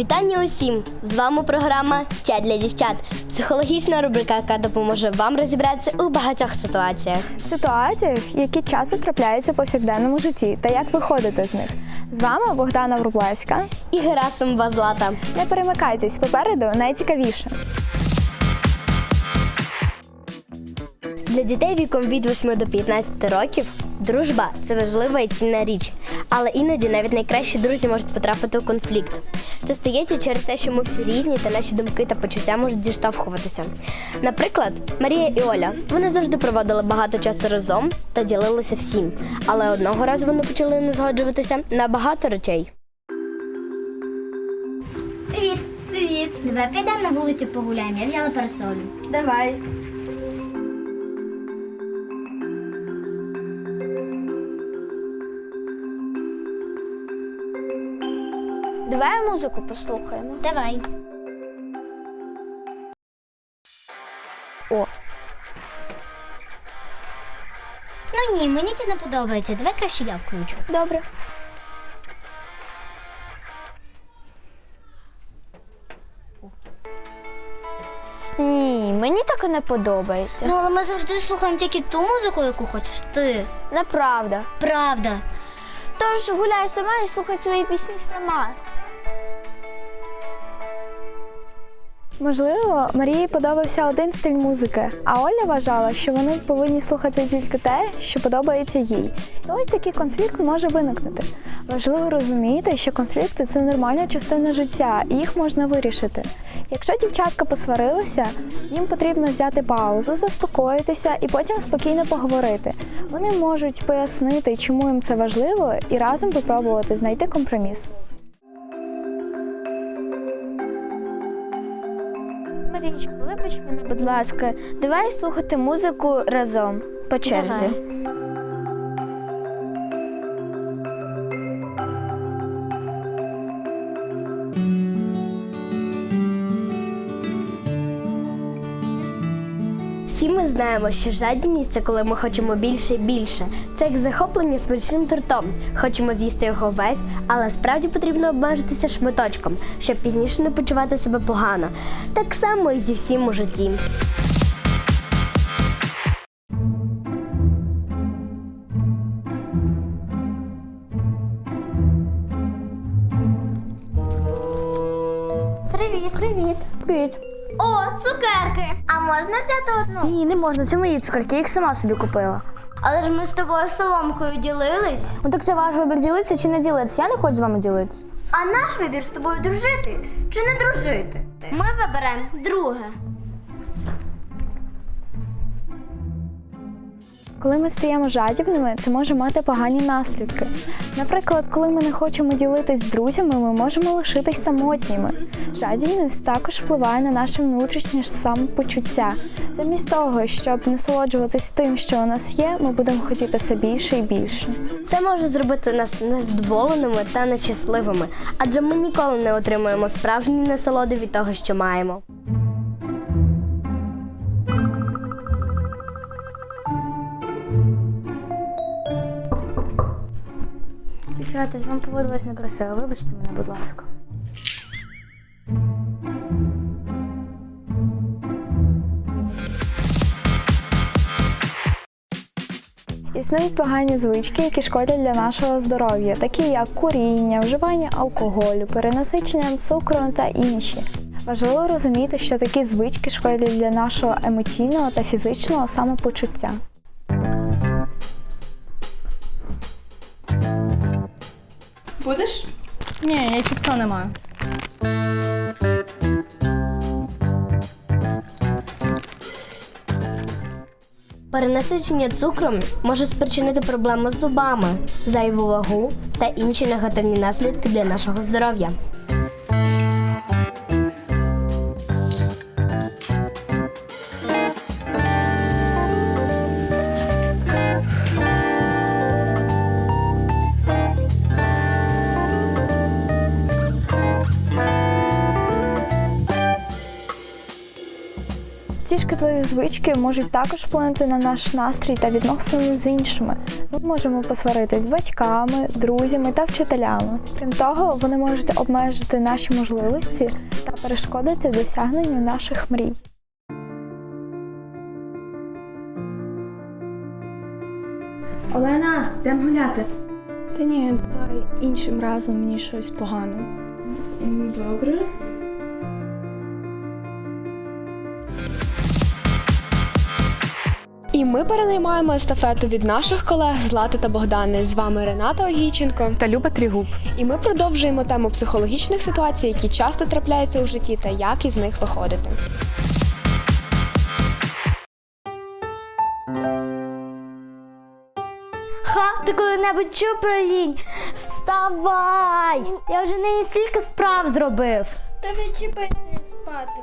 Вітання усім! З вами програма Чат для дівчат. Психологічна рубрика, яка допоможе вам розібратися у багатьох ситуаціях. ситуаціях, які часто трапляються у повсякденному житті, та як виходити з них. З вами Богдана Врублеська. І Герасимова Злата. Не перемикайтесь, попереду найцікавіше. Для дітей віком від 8 до 15 років дружба це важлива і цінна річ. Але іноді навіть найкращі друзі можуть потрапити у конфлікт. Це стається через те, що ми всі різні та наші думки та почуття можуть діштовхуватися. Наприклад, Марія і Оля вони завжди проводили багато часу разом та ділилися всім. Але одного разу вони почали не згоджуватися на багато речей. Привіт, привіт. Давай підемо на вулицю погуляємо. Я взяла парасолю. Давай. Давай музику послухаємо. Давай. О, Ну ні, мені це не подобається. Давай краще я включу. добре. Ні, мені так і не подобається. Ну, але ми завжди слухаємо тільки ту музику, яку хочеш ти. Неправда. Правда. Тож гуляй сама і слухай свої пісні сама. Можливо, Марії подобався один стиль музики, а Оля вважала, що вони повинні слухати тільки те, що подобається їй. І ось такий конфлікт може виникнути. Важливо розуміти, що конфлікти це нормальна частина життя, і їх можна вирішити. Якщо дівчатка посварилися, їм потрібно взяти паузу, заспокоїтися і потім спокійно поговорити. Вони можуть пояснити, чому їм це важливо, і разом попробувати знайти компроміс. Будь ласка, давай слухати музику разом по черзі. Давай. Знаємо, що жадність це коли ми хочемо більше і більше. Це як захоплення смачним тортом. Хочемо з'їсти його весь, але справді потрібно обмежитися шматочком, щоб пізніше не почувати себе погано. Так само і зі всім у житті. Можна взяти одну? Ні, не можна, це мої цукерки, я їх сама собі купила. Але ж ми з тобою соломкою ділились. Ну так це ваш вибір ділитися чи не ділитися. Я не хочу з вами ділитися. А наш вибір з тобою дружити чи не дружити? Ми виберемо друге. Коли ми стаємо жадібними, це може мати погані наслідки. Наприклад, коли ми не хочемо ділитись з друзями, ми можемо лишитись самотніми. Жадібність також впливає на наше внутрішнє самопочуття. Замість того, щоб насолоджуватись тим, що у нас є, ми будемо хотіти все більше і більше. Це може зробити нас незадоволеними та нещасливими, адже ми ніколи не отримуємо справжні насолоди від того, що маємо. Дівчата, з вами поводилась некрасиво. Вибачте мене, будь ласка. Існують погані звички, які шкодять для нашого здоров'я, такі як куріння, вживання алкоголю, перенасичення цукру та інші. Важливо розуміти, що такі звички шкодять для нашого емоційного та фізичного самопочуття. Будеш? Ні, я чіпса не маю. Перенасичення цукром може спричинити проблеми з зубами, зайву вагу та інші негативні наслідки для нашого здоров'я. Ці шкідливі звички можуть також вплинути на наш настрій та відносини з іншими. Ми можемо посваритись з батьками, друзями та вчителями. Крім того, вони можуть обмежити наші можливості та перешкодити досягненню наших мрій. Олена, йдемо гуляти. Та ні, давай іншим разом мені щось погано. Добре. І ми перенаймаємо естафету від наших колег Злати та Богдани. З вами Рената Огійченко. та Люба Трігуб. І ми продовжуємо тему психологічних ситуацій, які часто трапляються у житті, та як із них виходити. Ха, ти коли-небудь чув про лінь? Вставай! Я вже не стільки справ зробив. Та відчіпайте спати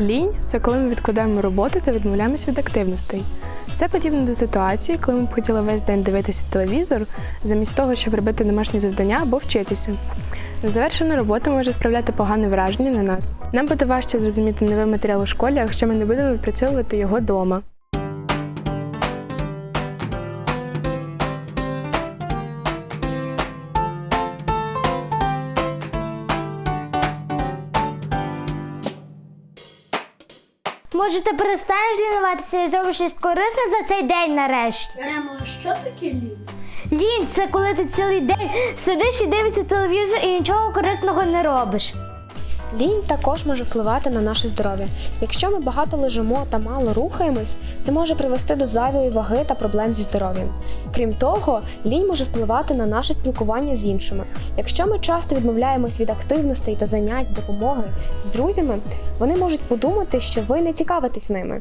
Лінь це коли ми відкладаємо роботу та відмовляємось від активностей. Це подібно до ситуації, коли ми б хотіли весь день дивитися телевізор, замість того, щоб робити домашні завдання або вчитися. Незавершена робота може справляти погане враження на нас. Нам буде важче зрозуміти новий матеріал у школі, якщо ми не будемо відпрацьовувати його вдома. Може, ти перестанеш лінуватися і зробиш щось корисне за цей день нарешті? Ремо, що таке лінь? Лінь це коли ти цілий день сидиш і дивишся телевізор і нічого корисного не робиш. Лінь також може впливати на наше здоров'я. Якщо ми багато лежимо та мало рухаємось, це може привести до зайвої ваги та проблем зі здоров'ям. Крім того, лінь може впливати на наше спілкування з іншими. Якщо ми часто відмовляємось від активностей та занять допомоги з друзями, вони можуть подумати, що ви не цікавитесь ними.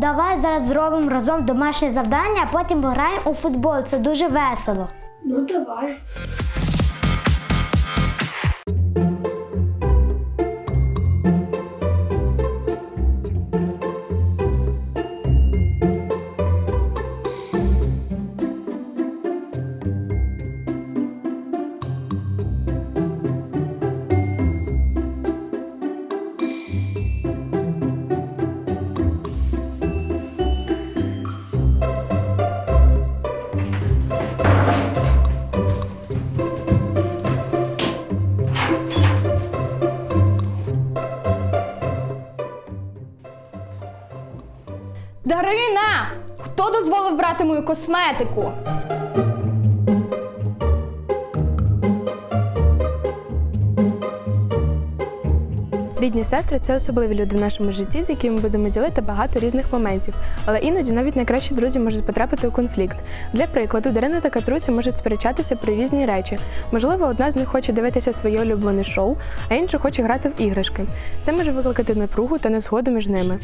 Давай зараз зробимо разом домашнє завдання, а потім пограємо у футбол. Це дуже весело. Ну давай. Дарина! Хто дозволив брати мою косметику? Рідні сестри це особливі люди в нашому житті, з якими будемо ділити багато різних моментів. Але іноді навіть найкращі друзі можуть потрапити у конфлікт. Для прикладу, Дарина та Катруся можуть сперечатися про різні речі. Можливо, одна з них хоче дивитися своє улюблене шоу, а інша хоче грати в іграшки. Це може викликати напругу та незгоду між ними.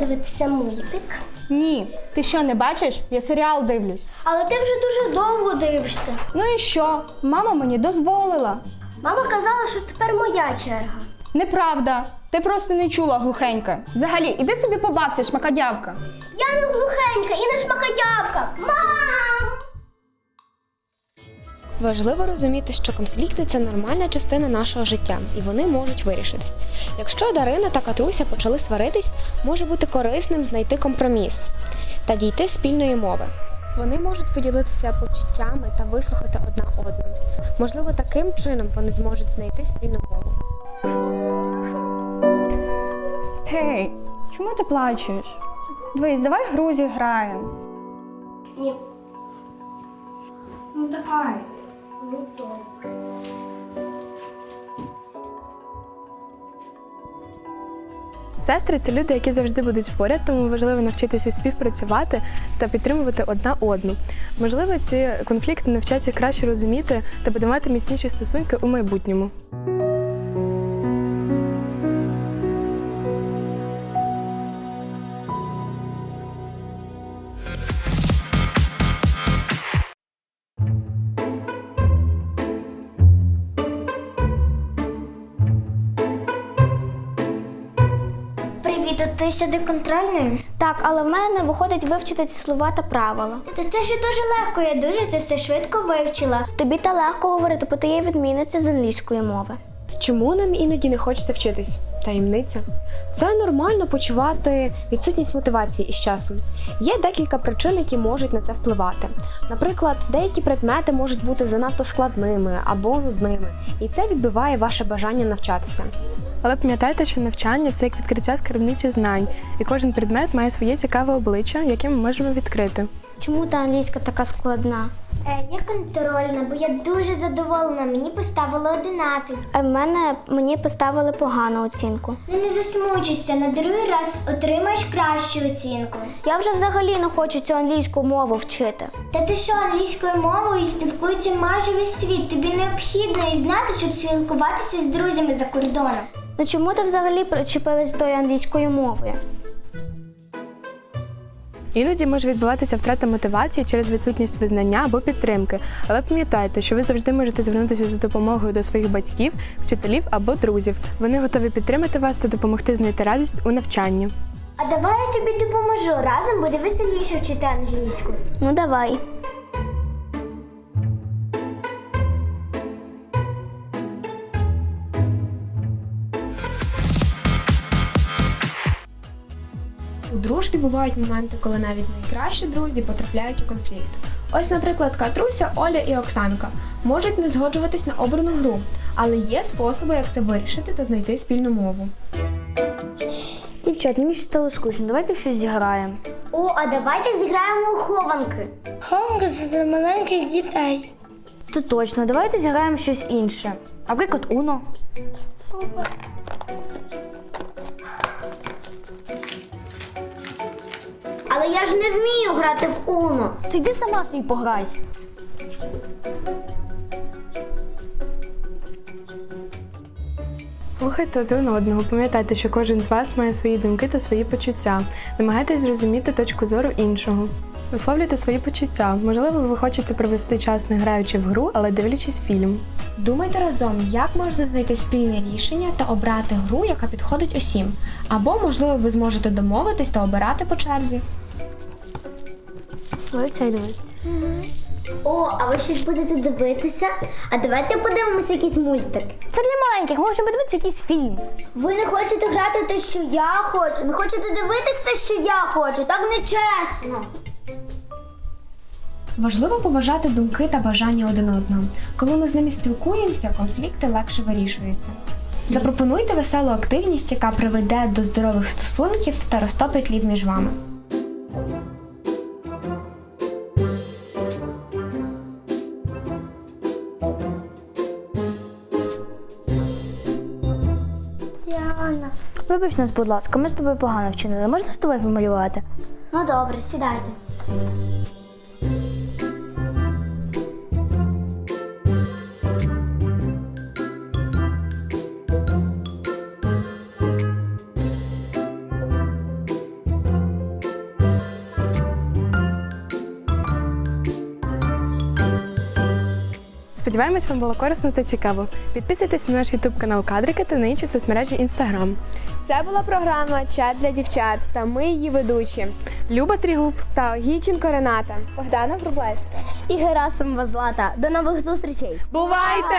Подивитися мультик? Ні, ти що не бачиш? Я серіал дивлюсь. Але ти вже дуже довго дивишся. Ну і що? Мама мені дозволила. Мама казала, що тепер моя черга. Неправда. Ти просто не чула глухенька. Взагалі, іди собі побався, шмакодявка. Я не глухенька і не шмакодявка. Мам! Важливо розуміти, що конфлікти це нормальна частина нашого життя, і вони можуть вирішитись. Якщо Дарина та Катруся почали сваритись, може бути корисним знайти компроміс та дійти спільної мови. Вони можуть поділитися почуттями та вислухати одна одну. Можливо, таким чином вони зможуть знайти спільну мову. Гей, чому ти плачеш? Дивись, давай гру зіграємо. Ні. Ну давай. Добре. Сестри це люди, які завжди будуть поряд, тому важливо навчитися співпрацювати та підтримувати одна одну. Можливо, ці конфлікти навчаться краще розуміти та будувати міцніші стосунки у майбутньому. Сюди контрольною? Так, але в мене не виходить вивчити ці слова та правила. Та це ж дуже легко, я дуже це все швидко вивчила. Тобі та легко говорити, бо ти є відмінниця з англійської мови. Чому нам іноді не хочеться вчитись? Таємниця. Це нормально почувати відсутність мотивації із часом. Є декілька причин, які можуть на це впливати. Наприклад, деякі предмети можуть бути занадто складними або нудними, і це відбиває ваше бажання навчатися. Але пам'ятайте, що навчання це як відкриття скарбниці знань, і кожен предмет має своє цікаве обличчя, яке ми можемо відкрити. Чому та англійська така складна? Е, я контрольна, бо я дуже задоволена. Мені поставили 11. А в мене мені поставили погану оцінку. Ну не засмучуйся, на другий раз отримаєш кращу оцінку. Я вже взагалі не хочу цю англійську мову вчити. Та ти що, англійською мовою спілкується майже весь світ. Тобі необхідно і знати, щоб спілкуватися з друзями за кордоном. Ну чому ти взагалі причепилась до тої англійської мови? Іноді може відбуватися втрата мотивації через відсутність визнання або підтримки. Але пам'ятайте, що ви завжди можете звернутися за допомогою до своїх батьків, вчителів або друзів. Вони готові підтримати вас та допомогти знайти радість у навчанні. А давай я тобі допоможу. Разом буде веселіше вчити англійську. Ну давай. У дружбі бувають моменти, коли навіть найкращі друзі потрапляють у конфлікт. Ось, наприклад, Катруся, Оля і Оксанка можуть не згоджуватись на обрану гру, але є способи, як це вирішити та знайти спільну мову. Дівчат, мені щось стало скучно. Давайте щось зіграємо. О, а давайте зіграємо у хованки. Хонка це для маленьких дітей. Це точно, давайте зіграємо щось інше. Наприклад, Уно. Але я ж не вмію грати в Уно. Ти йди сама собі пограйся. Слухайте один одного, пам'ятайте, що кожен з вас має свої думки та свої почуття. Намагайтесь зрозуміти точку зору іншого. Висловлюйте свої почуття. Можливо, ви хочете провести час не граючи в гру, але дивлячись фільм. Думайте разом, як можна знайти спільне рішення та обрати гру, яка підходить усім. Або, можливо, ви зможете домовитись та обирати по черзі. Дивіться. О, а ви щось будете дивитися? А давайте подивимося якийсь мультик. Це для маленьких, можемо подивитися якийсь фільм. Ви не хочете грати те, що я хочу, не хочете дивитись те, що я хочу. Так нечесно. Важливо поважати думки та бажання один одного. Коли ми з ними спілкуємося, конфлікти легше вирішуються. Запропонуйте веселу активність, яка приведе до здорових стосунків та розтопить лід між вами. Вибач нас, будь ласка, ми з тобою погано вчинили. Можна з тобою помалювати? Ну добре, сідайте. Сподіваємось, вам було корисно та цікаво. Підписуйтесь на наш YouTube канал Кадрики та на інші соцмережі Instagram. Це була програма Чат для дівчат та ми її ведучі Люба Трігуб! та Огійченко Рената. Богдана Врублевська. І Герасимова Злата. До нових зустрічей! Бувайте!